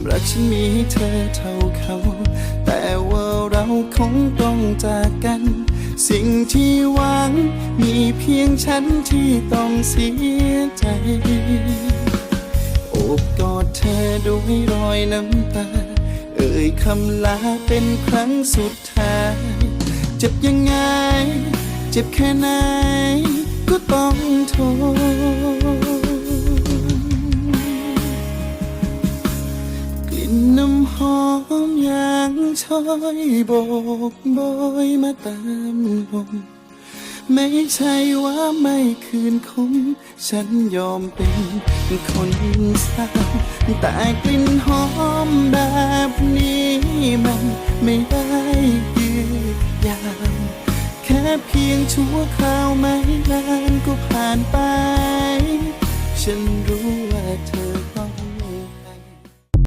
ความรักฉันมีให้เธอเท่าเขา แต่ว่าเราคงต้องจากกัน สิ่งที่หวังมีเพียงฉันที่ต้องเสียใจ โอบกอดเธอด้วยรอยน้ำตา เอ่ยคำลาเป็นครั้งสุดท้าย เจ็บยังไง เจ็บแค่ไหน ก็ต้องทน ลิ่นน้ำหอมยางช้อยโบกโบยมาตามลมไม่ใช่ว่าไม่คืนคมฉันยอมเป็นคนเศร้าแต่กลิ่นหอมแบบนี้มันไม่ได้ยืดยาวแค่เพียงชั่วคราวไม่นานก็ผ่านไป ฉัน